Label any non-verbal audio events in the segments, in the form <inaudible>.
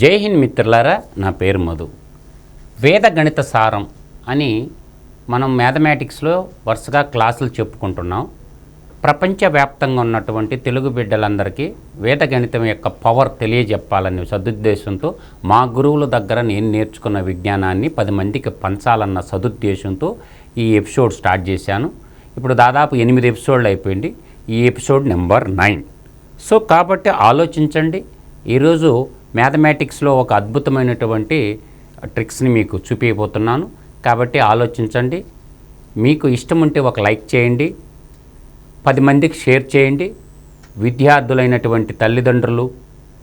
జై హింద్ మిత్రులారా నా పేరు మధు. వేద గణిత సారం అని మనం మ్యాథమెటిక్స్లో వరుసగా క్లాసులు చెప్పుకుంటున్నాం. ప్రపంచవ్యాప్తంగా ఉన్నటువంటి తెలుగు బిడ్డలందరికీ వేద గణితం యొక్క పవర్ తెలియజెప్పాలని సదుద్దేశంతో మా గురువుల దగ్గర నేను నేర్చుకున్న విజ్ఞానాన్ని పది మందికి పంచాలన్న సదుద్దేశంతో ఈ ఎపిసోడ్ స్టార్ట్ చేశాను. ఇప్పుడు దాదాపు ఎనిమిది ఎపిసోడ్లు అయిపోయింది. ఈ ఎపిసోడ్ నెంబర్ నైన్. సో కాబట్టి ఆలోచించండి. ఈరోజు మ్యాథమెటిక్స్లో ఒక అద్భుతమైనటువంటి ట్రిక్స్ని మీకు చూపించబోతున్నాను కాబట్టి ఆలోచించండి. మీకు ఇష్టం ఉంటే ఒక లైక్ చేయండి. పది మందికి షేర్ చేయండి. విద్యార్థులైనటువంటి తల్లిదండ్రులు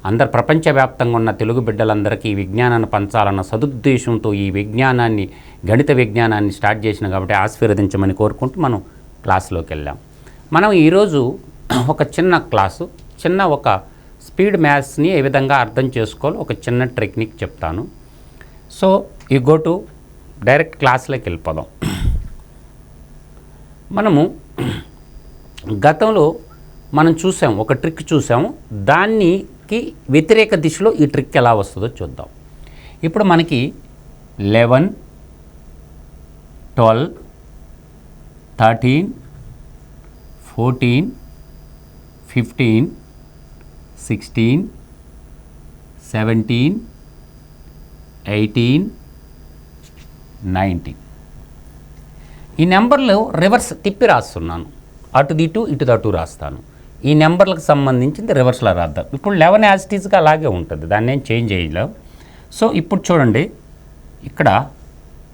అందరు ప్రపంచవ్యాప్తంగా ఉన్న తెలుగు బిడ్డలందరికీ ఈ విజ్ఞానాన్ని పంచాలన్న సదుద్దేశంతో ఈ విజ్ఞానాన్ని గణిత విజ్ఞానాన్ని స్టార్ట్ చేసిన కాబట్టి ఆశీర్వదించమని కోరుకుంటూ మనం క్లాస్లోకి వెళ్ళాం. మనం ఈరోజు ఒక చిన్న క్లాసు చిన్న ఒక స్పీడ్ మ్యాథ్స్ని ఏ విధంగా అర్థం చేసుకోవాలో ఒక చిన్న టెక్నిక్ చెప్తాను. సో ఈ గో టు డైరెక్ట్ క్లాస్లోకి వెళ్ళిపోదాం. మనము గతంలో మనం చూసాం ఒక ట్రిక్ చూసాము దానికి వ్యతిరేక దిశలో ఈ ట్రిక్ ఎలా వస్తుందో చూద్దాం. ఇప్పుడు మనకి eleven twelve thirteen fourteen fifteen sixteen seventeen eighteen nineteen ఈ నెంబర్లు రివర్స్ తిప్పి రాస్తున్నాను. అటు ఇటు ఇటు అటు రాస్తాను. ఈ నెంబర్లకు సంబంధించింది రివర్స్లో రాద్దాం. ఇప్పుడు లెవెన్ యాజిటీస్గా అలాగే ఉంటుంది. దాన్ని ఏం చేంజ్ చేయలేం. సో ఇప్పుడు చూడండి. ఇక్కడ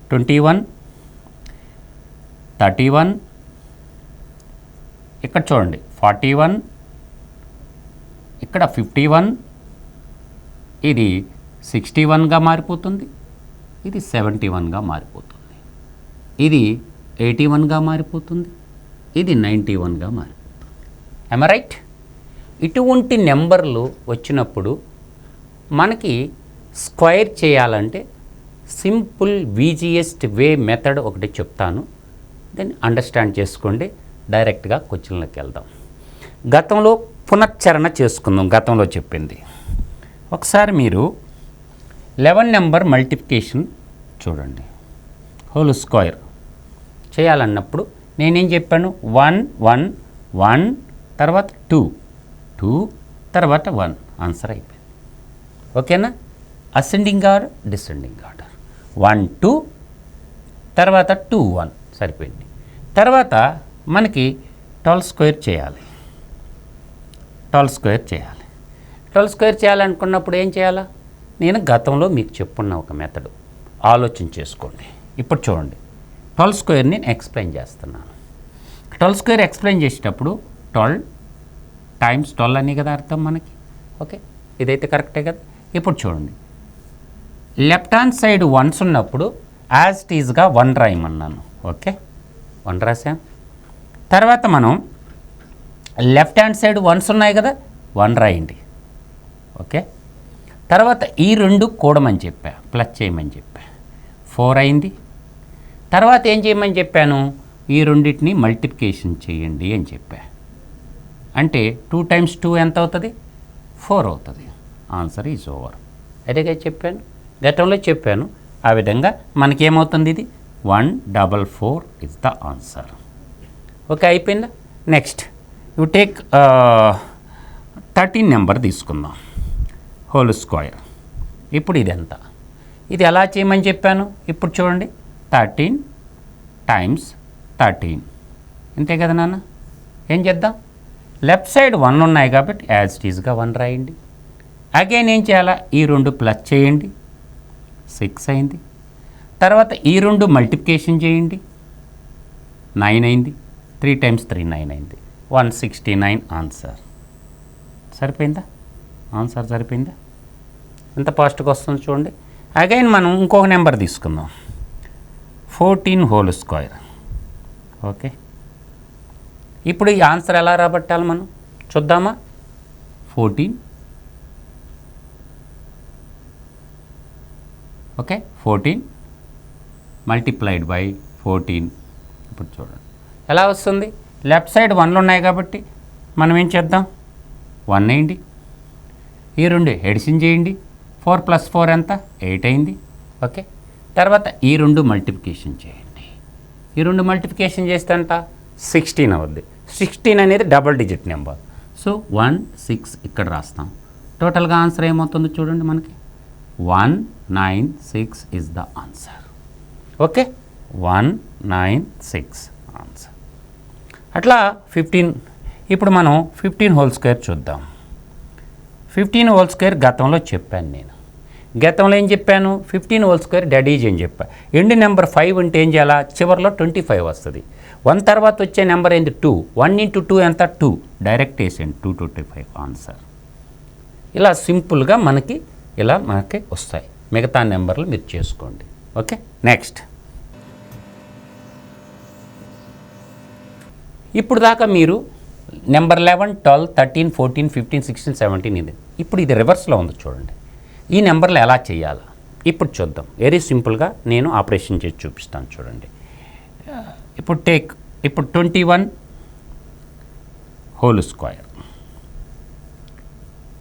ట్వంటీ వన్ థర్టీ వన్ ఇక్కడ చూడండి. ఫార్టీ వన్ ఇక్కడ ఫిఫ్టీ వన్ ఇది సిక్స్టీ వన్గా మారిపోతుంది. ఇది సెవెంటీ వన్గా మారిపోతుంది. ఇది ఎయిటీ వన్గా మారిపోతుంది. ఇది నైంటీ వన్గా మారిపోతుంది. ఎమ రైట్ ఇటువంటి నెంబర్లు వచ్చినప్పుడు మనకి స్క్వైర్ చేయాలంటే సింపుల్ వీజియెస్ట్ వే మెథడ్ ఒకటి చెప్తాను. దాన్ని అండర్స్టాండ్ చేసుకోండి. డైరెక్ట్గా క్వశ్చన్లోకి వెళ్దాం. గతంలో పునశ్చరణ చేసుకుందాం గతంలో చెప్పింది. ఒకసారి మీరు లెవెన్ నెంబర్ మల్టిప్లికేషన్ చూడండి. హోల్ స్క్వేర్ చేయాలన్నప్పుడు నేనేం చెప్పాను? వన్ వన్ వన్ తర్వాత టూ టూ తర్వాత వన్. ఆన్సర్ అయిపోయింది. ఓకేనా? Ascending order descending order. One two తర్వాత టూ వన్. సరిపోయింది. తర్వాత మనకి ట్వెల్వ్ స్క్వేర్ చేయాలి. ట్వెల్వ్ స్క్వేర్ చేయాలి. ట్వెల్వ్ స్క్వేర్ చేయాలనుకున్నప్పుడు ఏం చేయాలా? నేను గతంలో మీకు చెప్పున్న ఒక మెథడు ఆలోచన చేసుకోండి. ఇప్పుడు చూడండి. ట్వెల్వ్ స్క్వేర్ నేను ఎక్స్ప్లెయిన్ చేస్తున్నాను. ట్వెల్వ్ స్క్వేర్ ఎక్స్ప్లెయిన్ చేసేటప్పుడు ట్వెల్వ్ టైమ్స్ ట్వెల్వ్ అని కదా అర్థం మనకి? ఓకే ఇదైతే కరెక్టే కదా? ఇప్పుడు చూడండి. లెఫ్ట్ హ్యాండ్ సైడ్ వన్స్ ఉన్నప్పుడు యాజ్ టీజ్గా వన్ రాయమన్నాను. ఓకే వన్ రాసాం తర్వాత మనం లెఫ్ట్ హ్యాండ్ సైడ్ వన్స్ ఉన్నాయి కదా వన్ రాయండి. ఓకే? తర్వాత ఈ రెండు కూడమని చెప్పా ప్లస్ చేయమని చెప్పా. ఫోర్ అయింది. తర్వాత ఏం చేయమని చెప్పాను? ఈ రెండింటిని మల్టిప్లికేషన్ చేయండి అని చెప్పా. అంటే టూ టైమ్స్ టూ ఎంత అవుతుంది? ఫోర్ అవుతుంది. Answer is over. అదేగా చెప్పాను. గతంలో చెప్పాను. ఆ విధంగా మనకేమవుతుంది ఇది? One double four is the answer. Okay అయిపోయిందా? Next. You take thirteen number తీసుకుందాం. హోల్ స్క్వేర్ ఇప్పుడు ఇది ఎంత ఇది ఎలా చేయమని చెప్పాను? ఇప్పుడు చూడండి. థర్టీన్ టైమ్స్ థర్టీన్ అంతే కదా నాన్న? ఏం చేద్దాం? లెఫ్ట్ సైడ్ వన్ ఉన్నాయి కాబట్టి యాజ్ టీజ్గా వన్ రాయండి. అగైన్ ఏం చేయాలా? ఈ రెండు ప్లస్ చేయండి. సిక్స్ అయింది. తర్వాత ఈ రెండు మల్టిప్లికేషన్ చేయండి. నైన్ అయింది. త్రీ టైమ్స్ త్రీ నైన్ అయింది. One sixty nine answer. సరిపోయిందా? ఆన్సర్ సరిపోయిందా? ఎంత ఫాస్ట్గా వస్తుంది చూడండి. అగైన్ మనం ఇంకొక నెంబర్ తీసుకుందాం. Fourteen whole square. ఓకే. ఇప్పుడు ఈ ఆన్సర్ ఎలా రాబట్టాలి మనం? చూద్దామా? Fourteen. Okay fourteen. Multiplied by fourteen. ఇప్పుడు చూడండి. ఎలా వస్తుంది? లెఫ్ట్ సైడ్ వన్లు ఉన్నాయి కాబట్టి మనం ఏం చేద్దాం? వన్ వేయండి. ఈ రెండు ఎడిషన్ చేయండి. ఫోర్ ప్లస్ ఫోర్ ఎంత? ఎయిట్ అయింది. ఓకే. తర్వాత ఈ రెండు మల్టిప్లికేషన్ చేయండి. ఈ రెండు మల్టిప్లికేషన్ చేస్తే ఎంత? సిక్స్టీన్ అవుద్ది. సిక్స్టీన్ అనేది double digit number. So one six ఇక్కడ రాస్తాం. టోటల్గా ఆన్సర్ ఏమవుతుందో చూడండి మనకి. One nine six is the answer. Okay. One nine six. అట్లా ఫిఫ్టీన్ ఇప్పుడు మనం ఫిఫ్టీన్ హోల్ స్క్వేర్ చూద్దాం. ఫిఫ్టీన్ హోల్ స్క్వేర్ గతంలో చెప్పాను నేను. గతంలో ఏం చెప్పాను? ఫిఫ్టీన్ హోల్ స్క్వేర్ డాడీజ్ అని చెప్పా. ఎండ్ నెంబర్ ఫైవ్ అంటే ఏం చేయాలా? చివరిలో ట్వంటీ ఫైవ్ వస్తుంది. వన్ తర్వాత వచ్చే నెంబర్ ఏంది? టూ వన్ ఇంటూ టూ ఎంత? టూ డైరెక్ట్ వేసేయండి. టూ ట్వంటీ ఫైవ్ ఆన్సర్ ఇలా సింపుల్గా మనకి ఇలా మనకి వస్తాయి. మిగతా నెంబర్లు మీరు చేసుకోండి. ఓకే? నెక్స్ట్ ఇప్పుడు దాకా మీరు number eleven twelve thirteen fourteen fifteen sixteen seventeen ఇది. ఇప్పుడు ఇది రివర్స్లో ఉంది చూడండి. ఈ నెంబర్లు ఎలా చేయాలా? ఇప్పుడు చూద్దాం. వెరీ సింపుల్గా నేను ఆపరేషన్ చేసి చూపిస్తాను చూడండి. ఇప్పుడు టేక్ ఇప్పుడు ట్వంటీ వన్ హోల్ స్క్వేర్.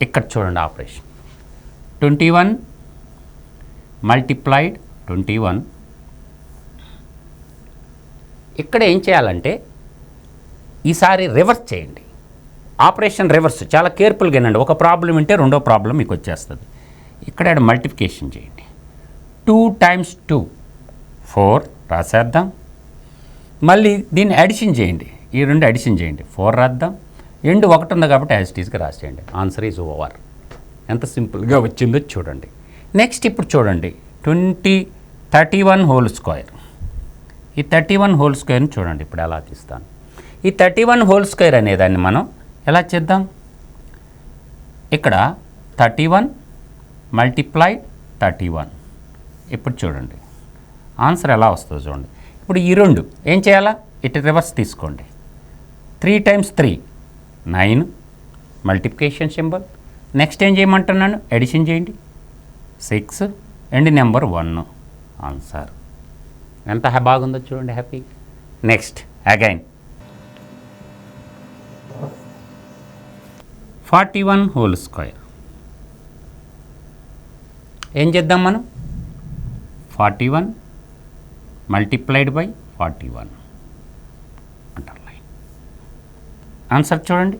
ఇక్కడ చూడండి operation. Twenty one multiplied twenty one. ఇక్కడ ఏం చేయాలంటే ఈసారి రివర్స్ చేయండి. ఆపరేషన్ రివర్స్ చాలా కేర్ఫుల్గా వినండి. ఒక ప్రాబ్లం ఉంటే రెండో ప్రాబ్లం మీకు వచ్చేస్తుంది. ఇక్కడ మల్టిప్లికేషన్ చేయండి. Two times two. ఫోర్ రాసేద్దాం. మళ్ళీ దీన్ని అడిషన్ చేయండి. ఈ రెండు అడిషన్ చేయండి. ఫోర్ రాద్దాం. ఎండ్ ఒకటి ఉంది కాబట్టి యాజిటీస్గా రాసేయండి. ఆన్సర్ ఈజ్ ఓవర్ ఎంత సింపుల్గా వచ్చిందో చూడండి. నెక్స్ట్ ఇప్పుడు చూడండి. Twenty thirty one whole square. ఈ థర్టీ వన్ హోల్ స్క్వేర్ని చూడండి. ఇప్పుడు ఎలా తీస్తాను. ఈ థర్టీ వన్ హోల్ స్క్వేర్ అనేదాన్ని మనం ఎలా చేద్దాం? ఇక్కడ thirty one multiply thirty one. ఇప్పుడు చూడండి. ఆన్సర్ ఎలా వస్తుందో చూడండి. ఇప్పుడు ఈ రెండు ఏం చేయాలా? ఇటు రివర్స్ తీసుకోండి. Three times three. Nine multiplication symbol. Next ఏం చేయమంటున్నాను? ఎడిషన్ చేయండి. Six and number one answer. ఎంత హ్యా- బాగుందో చూడండి happy. Next again. Forty one whole square. ఏం చేద్దాం మనం? Forty one multiplied by forty one. Underline. Answer చూడండి.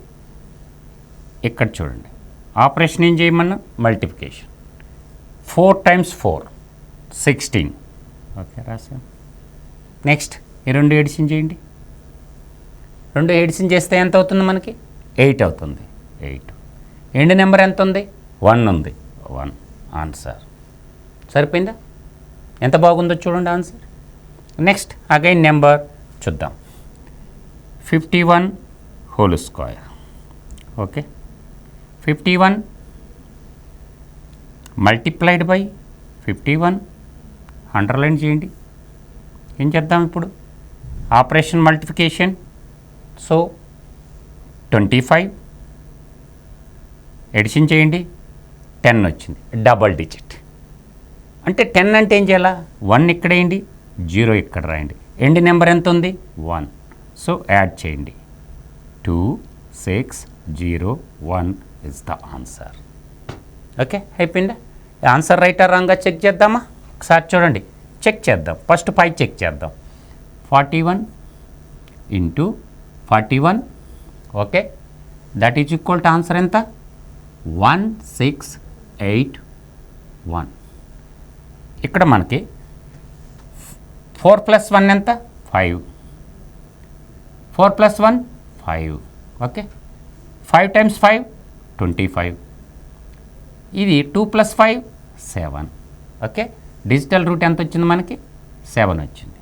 ఇక్కడ చూడండి. ఆపరేషన్ ఏం చేయమన్నా multiplication. Four times four. Sixteen. Okay రాసాం నెక్స్ట్ ఈ రెండు ఎడిషన్ చేయండి. రెండు ఎడిషన్ చేస్తే ఎంత అవుతుంది మనకి? ఎయిట్ అవుతుంది. ఎయిట్. ఎండ్ నెంబర్ ఎంత ఉంది వన్ ఉంది. వన్. ఆన్సర్. సరిపోయిందా? ఎంత బాగుందో చూడండి ఆన్సర్. Next again number. చూద్దాం. Fifty one whole square. Okay. Fifty one multiplied by fifty one. Underline చేయండి. ఏం చేద్దాం ఇప్పుడు? Operation multiplication. So twenty five. Addition చేయండి. టెన్ వచ్చింది. డబల్ డిజిట్ అంటే టెన్ అంటే ఏం చేయాలా? వన్ ఇక్కడ వేయండి. జీరో ఇక్కడ రాయండి. ఎండ్ నెంబర్ ఎంత ఉంది? వన్. సో యాడ్ చేయండి. Two six zero one is the answer okay అయిపోయిందా? ఆన్సర్ రైటా రాంగా చెక్ చేద్దామా? ఒకసారి చూడండి. చెక్ చేద్దాం. ఫస్ట్ ఫైవ్ చెక్ చేద్దాం. Forty one into forty one okay that is equal to answer ఎంత? వన్ సిక్స్ ఎయిట్ వన్ ఇక్కడ మనకి ఫోర్ ప్లస్ వన్ ఎంత? Five four plus one five okay five times five twenty five ఇది two plus five seven okay digital root ఎంత వచ్చింది మనకి? Seven వచ్చింది.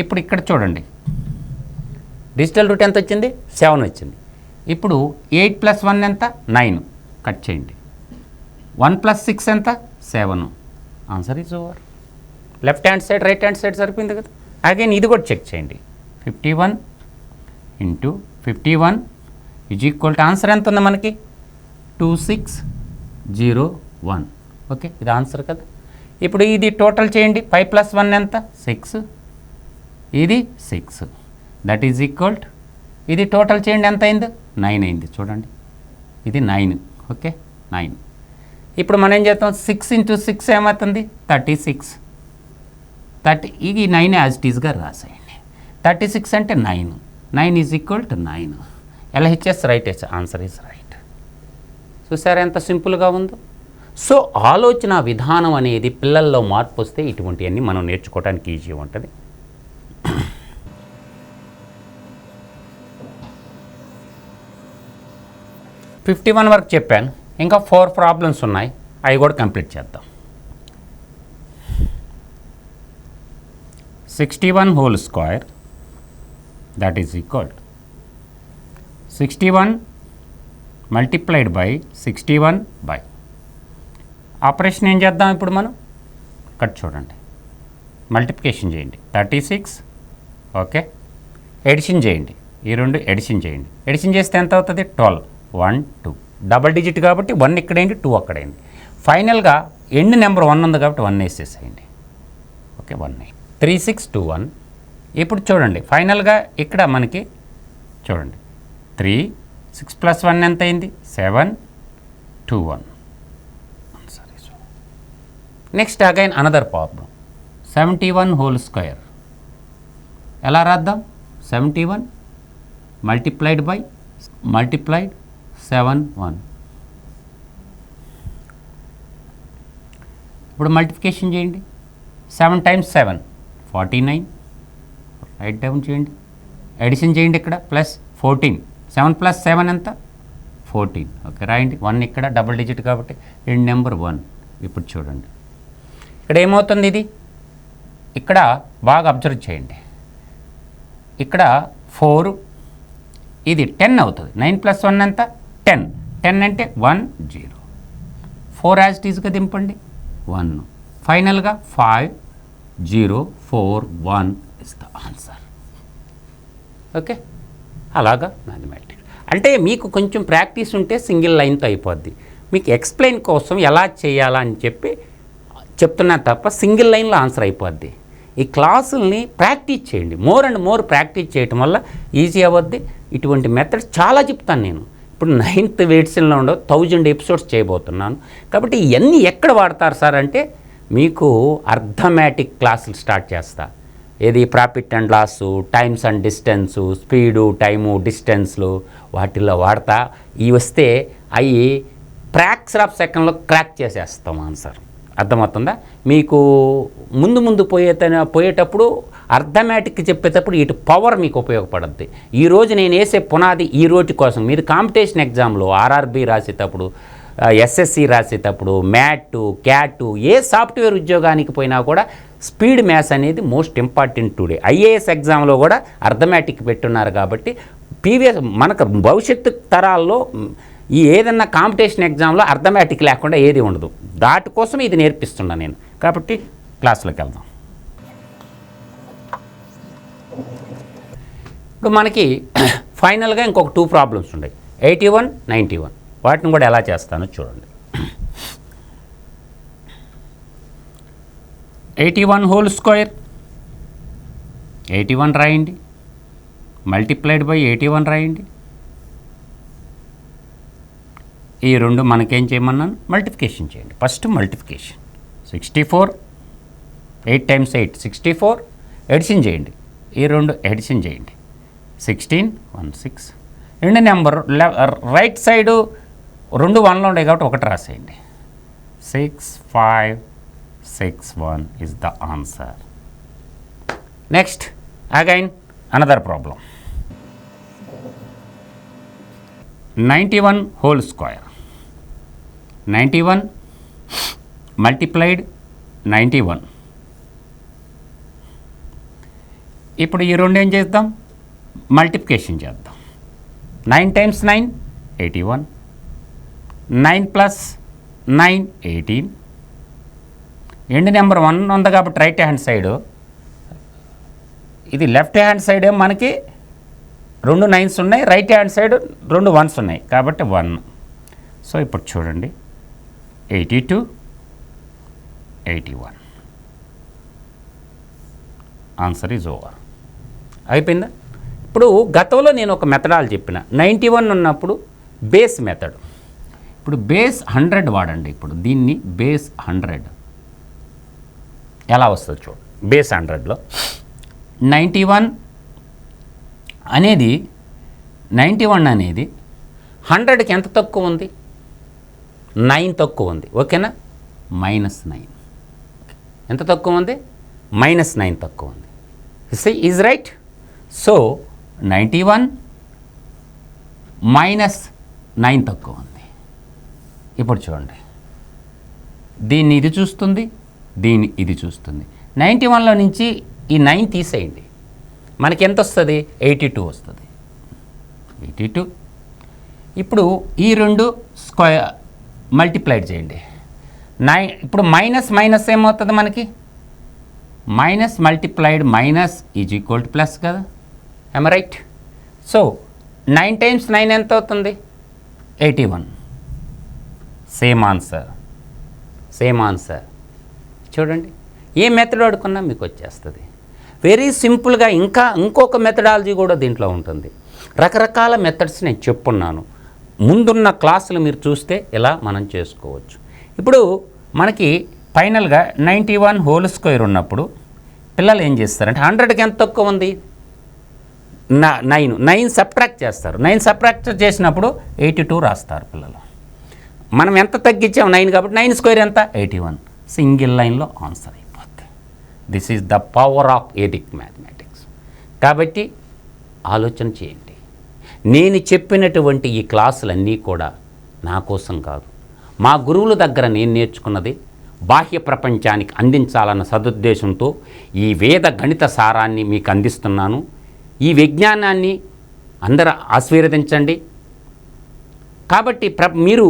ఇప్పుడు ఇక్కడ చూడండి. డిజిటల్ రూట్ ఎంత వచ్చింది? సెవెన్ వచ్చింది. ఇప్పుడు ఎయిట్ ప్లస్ వన్ ఎంత? నైన్ కట్ చేయండి. వన్ ప్లస్ సిక్స్ ఎంత? Seven. Answer is over. Left hand side right hand side సరిపోయింది కదా? అగైన్ ఇది కూడా చెక్ చేయండి. Fifty one into fifty one is equal to answer ఎంత ఉంది మనకి? Two six zero one. Okay ఇది ఆన్సర్ కదా? ఇప్పుడు ఇది టోటల్ చేయండి. ఫైవ్ ప్లస్ వన్ ఎంత? సిక్స్. ఇది సిక్స్. దట్ ఈజ్ ఈక్వల్ ఇది టోటల్ చేయండి. ఎంత అయింది? నైన్ అయింది. చూడండి. ఇది నైన్. ఓకే? నైన్. ఇప్పుడు మనం ఏం చేస్తాం? సిక్స్ ఇంటూ సిక్స్ ఏమవుతుంది? థర్టీ సిక్స్ థర్టీ ఇది నైన్ యాజ్ ఇట్ రాసేయండి. థర్టీ సిక్స్ అంటే nine. Nine is equal to nine. LHS right H answer is right చూసారా ఎంత సింపుల్గా ఉందో? సో ఆలోచన విధానం అనేది పిల్లల్లో మార్పు వస్తే ఇటువంటివన్నీ మనం నేర్చుకోవడానికి ఈజీ ఉంటుంది. ఫిఫ్టీ వన్ వరకు చెప్పాను. ఇంకా ఫోర్ ప్రాబ్లమ్స్ ఉన్నాయి. అవి కూడా కంప్లీట్ చేద్దాం. Sixty one whole square that is equal sixty one multiplied by sixty one by operation ఏం చేద్దాం ఇప్పుడు మనం? ఇక్కడ చూడండి. మల్టిప్లికేషన్ చేయండి. థర్టీ సిక్స్ ఓకే ఎడిషన్ చేయండి. ఈ రెండు ఎడిషన్ చేయండి. ఎడిషన్ చేస్తే ఎంత అవుతుంది? Twelve one two. Double digit కాబట్టి వన్ ఇక్కడేంటి టూ అక్కడైంది. ఫైనల్గా ఎండ్ నెంబర్ వన్ ఉంది కాబట్టి వన్ వేసేసేయండి. Okay one nine three six two one ఇప్పుడు చూడండి ఫైనల్గా ఇక్కడ మనకి చూడండి. త్రీ సిక్స్ ప్లస్ వన్ ఎంత అయింది? Seven two one sorry next again another problem seventy one whole square ఎలా రాద్దాం? Seventy one multiplied by multiplied seven one ఇప్పుడు మల్టిప్లికేషన్ చేయండి. Seven times seven forty nine right down చేయండి. Addition చేయండి ఇక్కడ plus fourteen seven plus seven ఎంత? Fourteen okay రాయండి. One ఇక్కడ డబుల్ డిజిట్ కాబట్టి రెండు నెంబర్ వన్ ఇప్పుడు చూడండి. ఇక్కడ ఏమవుతుంది ఇది? ఇక్కడ బాగా అబ్జర్వ్ చేయండి. ఇక్కడ ఫోర్ ఇది టెన్ అవుతుంది. నైన్ ప్లస్ వన్ ఎంత? టెన్. టెన్ అంటే వన్ జీరో. ఫోర్ యాజ్ టీజ్గా దింపండి. వన్. ఫైనల్గా five zero four one is the answer. Okay? అలాగా మ్యాథమెటిక్స్ అంటే మీకు కొంచెం ప్రాక్టీస్ ఉంటే సింగిల్ లైన్తో అయిపోద్ది. మీకు ఎక్స్ప్లెయిన్ కోసం ఎలా చేయాలా అని చెప్పి చెప్తున్నా తప్ప సింగిల్ లైన్లో ఆన్సర్ అయిపోద్ది. ఈ క్లాసుల్ని ప్రాక్టీస్ చేయండి. మోర్ అండ్ మోర్ ప్రాక్టీస్ చేయటం వల్ల ఈజీ అవ్వద్ది ఇటువంటి మెథడ్స్ చాలా చెప్తాను నేను. ఇప్పుడు నైన్త్ వెయిట్స్లో ఉండవు థౌజండ్ ఎపిసోడ్స్ చేయబోతున్నాను. కాబట్టి ఇవన్నీ ఎక్కడ వాడతారు సార్ అంటే మీకు అర్థమెటిక్ క్లాసులు స్టార్ట్ చేస్తా. ఏది profit and loss times and distance speed time డిస్టెన్స్లు వాటిల్లో వాడతా. ఇవి వస్తే అవి ఫ్రాక్షన్ ఆఫ్ సెకండ్లో క్రాక్ చేసేస్తాం ఆన్సర్ అర్థమవుతుందా? మీకు ముందు ముందు పోయే పోయేటప్పుడు అర్థమెటిక్ చెప్పేటప్పుడు ఇటు పవర్ మీకు ఉపయోగపడుద్ది. ఈరోజు నేను వేసే పునాది ఈ రోజు కోసం. మీరు కాంపిటీషన్ ఎగ్జామ్లో ఆర్ఆర్బి రాసేటప్పుడు ఎస్ఎస్సి రాసేటప్పుడు మ్యాట్ క్యాట్ ఏ సాఫ్ట్వేర్ ఉద్యోగానికి పోయినా కూడా స్పీడ్ మ్యాథ్స్ అనేది మోస్ట్ ఇంపార్టెంట్ టుడే ఐఏఎస్ ఎగ్జామ్లో కూడా అర్థమెటిక్ పెట్టున్నారు కాబట్టి పీవీఎస్ మనకు భవిష్యత్తు తరాల్లో ఈ ఏదన్నా కాంపిటీషన్ ఎగ్జామ్లో అర్థమెటిక్ లేకుండా ఏది ఉండదు. దాటి కోసం ఇది నేర్పిస్తున్నా నేను. కాబట్టి క్లాసులోకి వెళ్దాం. ఇప్పుడు మనకి <clears throat> ఫైనల్గా ఇంకొక టూ ప్రాబ్లమ్స్ ఉన్నాయి. ఎయిటీ వన్ నైంటీ వన్ వాటిని కూడా ఎలా చేస్తానో చూడండి. Eighty one whole square eighty one రాయండి. మల్టిప్లైడ్ బై ఎయిటీ వన్ రాయండి. ఈ రెండు మనకేం చేయమన్నాను మల్టిప్లికేషన్ చేయండి. First multiplication sixty four eight times eight. Sixty four addition చేయండి. ఈ రెండు ఎడిషన్ చేయండి. Sixteen one six. రెండు నెంబర్ రైట్ సైడు రెండు వన్లో ఉండే కాబట్టి ఒకటి రాసేయండి. Six five six one is the answer. Next again another problem. Ninety one whole square. Ninety one multiplied ninety one. ఇప్పుడు ఈ రెండు ఏం చేద్దాం? మల్టిప్లికేషన్ చేద్దాం. Nine times nine eighty one. Nine plus nine eighteen. End number one ఉంది కాబట్టి right hand side. ఇది left hand side మనకి రెండు నైన్స్ ఉన్నాయి రైట్ హ్యాండ్ సైడ్ రెండు వన్స్ ఉన్నాయి కాబట్టి వన్. సో ఇప్పుడు చూడండి. Eighty two eighty one. Answer is over అయిపోయిందా? ఇప్పుడు గతంలో నేను ఒక మెథడాలు చెప్పిన. నైంటీ వన్ ఉన్నప్పుడు బేస్ మెథడ్. ఇప్పుడు బేస్ హండ్రెడ్ వాడండి ఇప్పుడు. దీన్ని బేస్ హండ్రెడ్. ఎలా వస్తుంది చూడు. బేస్ హండ్రెడ్లో. నైంటీ వన్ అనేది నైంటీ వన్ అనేది హండ్రెడ్కి ఎంత తక్కువ ఉంది? నైన్ తక్కువ ఉంది. ఓకేనా? Minus nine. ఎంత తక్కువ ఉంది? మైనస్ నైన్ తక్కువ ఉంది. See is right so ninety one minus nine తక్కువ ఉంది. ఇప్పుడు చూడండి. దీన్ని ఇది చూస్తుంది దీన్ని ఇది చూస్తుంది. నైంటీ వన్లో నుంచి ఈ నైన్ తీసేయండి. మనకి ఎంత వస్తుంది? ఎయిటీ టూ వస్తుంది. ఎయిటీ టూ ఇప్పుడు ఈ రెండు స్క్వేర్ మల్టిప్లైడ్ చేయండి. నైన్ ఇప్పుడు మైనస్ మైనస్ ఏమవుతుంది మనకి? Minus multiplied minus is equal to plus కదా? ఎమ్ right so nine times nine ఎంత అవుతుంది? Eighty one. Same answer same answer చూడండి. ఏ మెథడ్ అడుకున్నా మీకు వచ్చేస్తుంది. వెరీ సింపుల్గా ఇంకా ఇంకొక మెథడాలజీ కూడా దీంట్లో ఉంటుంది. రకరకాల మెథడ్స్ నేను చెప్పున్నాను. ముందున్న క్లాసులు మీరు చూస్తే ఇలా మనం చేసుకోవచ్చు. ఇప్పుడు మనకి ఫైనల్గా నైంటీ వన్ హోల్ స్క్వేర్ ఉన్నప్పుడు పిల్లలు ఏం చేస్తారంటే హండ్రెడ్కి ఎంత తక్కువ ఉంది? నైన్ నైన్ సబ్ట్రాక్ట్ చేస్తారు. నైన్ సబ్ట్రాక్ట్ చేసినప్పుడు ఎయిటీ టూ రాస్తారు పిల్లలు. మనం ఎంత తగ్గించాం నైన్ కాబట్టి నైన్ స్క్వేర్ ఎంత? Eighty one. సింగిల్ లైన్లో ఆన్సర్ అయిపోద్ది. This is the power of Vedic mathematics కాబట్టి ఆలోచన చేయండి. నేను చెప్పినటువంటి ఈ క్లాసులన్నీ కూడా నా కోసం కాదు. మా గురువుల దగ్గర నేను నేర్చుకున్నది బాహ్య ప్రపంచానికి అందించాలన్న సదుద్దేశంతో ఈ వేద గణిత సారాన్ని మీకు అందిస్తున్నాను. ఈ విజ్ఞానాన్ని అందరూ ఆశీర్వదించండి. కాబట్టి ప్ర మీరు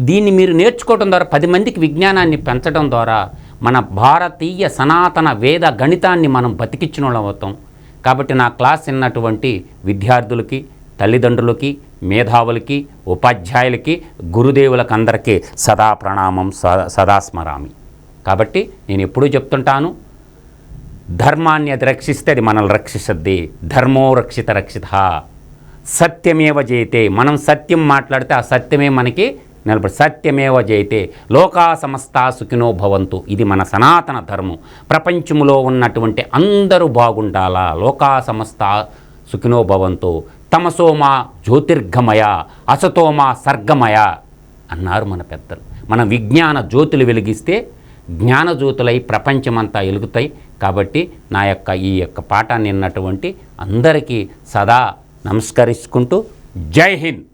దీన్ని మీరు నేర్చుకోవడం ద్వారా పది మందికి విజ్ఞానాన్ని పెంచడం ద్వారా మన భారతీయ సనాతన వేద గణితాన్ని మనం బతికించిన వాళ్ళం అవుతాం. కాబట్టి నా క్లాస్ విన్నటువంటి విద్యార్థులకి తల్లిదండ్రులకి మేధావులకి ఉపాధ్యాయులకి గురుదేవులకు అందరికీ సదా ప్రణామం సదా సదా స్మరామి. కాబట్టి నేను ఎప్పుడూ చెప్తుంటాను ధర్మాన్ని అది రక్షిస్తే అది మనల్ని రక్షిస్తుంది. ధర్మో రక్షిత రక్షిత. సత్యమేవ జయితే. మనం సత్యం మాట్లాడితే ఆ సత్యమే మనకి నిలబడి సత్యమేవ జయితే. లోకా సమస్త సుఖినో భవంతు. ఇది మన సనాతన ధర్మం. ప్రపంచంలో ఉన్నటువంటి అందరూ బాగుండాలా? లోకా సమస్త సుఖినో భవంతు. తమసోమా జ్యోతిర్ఘమయ అసతోమా సర్గమయ అన్నారు మన పెద్దలు. మన విజ్ఞాన జ్యోతులు వెలిగిస్తే జ్ఞానజ్యోతులై ప్రపంచమంతా వెలుగుతాయి కాబట్టి నా యొక్క ఈ యొక్క పాఠాన్ని విన్నటువంటి అందరికీ సదా నమస్కరించుకుంటూ జై హింద్.